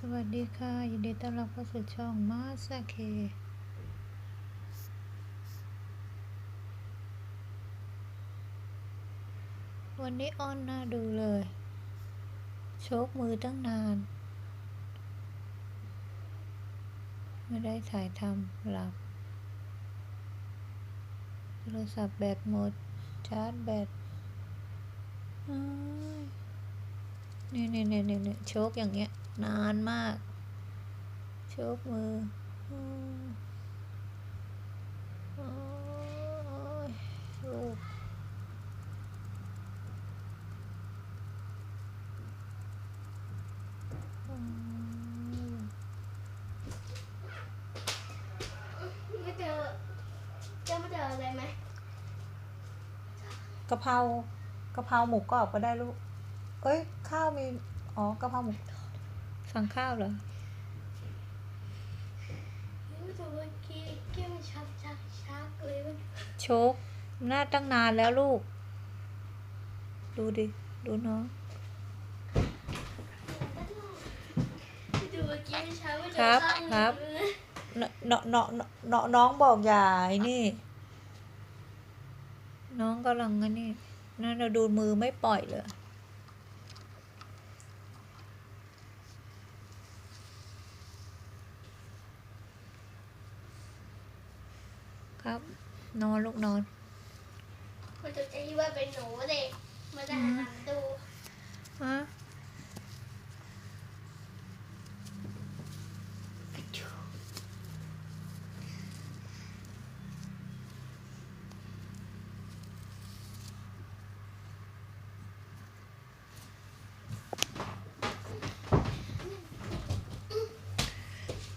สวัสดีค่ะ ยินดีต้อนรับเข้าสู่ช่องมาสเควันนี้อ้อนน่าดูเลย โชคมือตั้งนาน ไม่ได้ถ่ายทำหลับ โทรศัพท์แบตหมด ชาร์จแบตเอ้ยนี่นี่นี่นี่นี่โชคอย่างเงี้ย นานมากโชคมืออืมโอ้ยลูกอืมไม่เจอเจอไม่เจออะไรไหมกะเพรากะเพราหมูกรอบก็ได้ลูก เอ้ย ข้าวมี อ๋อกะเพราหมู สั่งข้าวเหรอไม่เจอเมื่อกี้เกี้ยวมันชักชักชักเลยมันโชคหน้าตั้งนานแล้วลูก ดูดิ ดูน้องไม่เจอเมื่อกี้มันชักไม่เจอครับข้างหครับนึ่งเลยเนาะเนาะเนาะเนาะน้องบอกอย่าไอ้นี่ น้องกำลังอันนี่นั่นเราดูมือไม่ปล่อยเลย ครับ นอนลูกนอนมันจะคิดว่าเป็นหนูเด็กมันจะหันหลังดูฮะ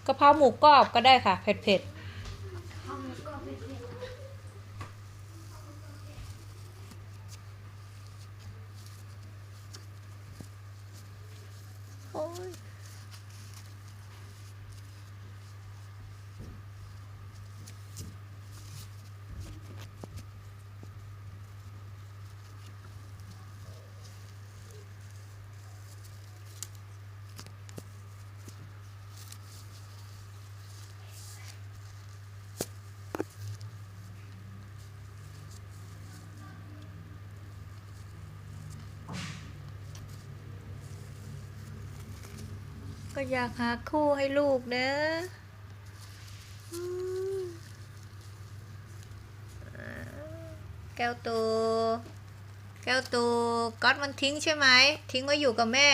กะเพราหมูกรอบก็ได้ค่ะ เผ็ดเผ็ด ทำก็ไม่เป็น ๆ ก็อยากหาคู่ให้ลูกเนอะแก้วตู แก้วตูก๊อตมันทิ้งใช่ไหม ทิ้งไว้อยู่กับแม่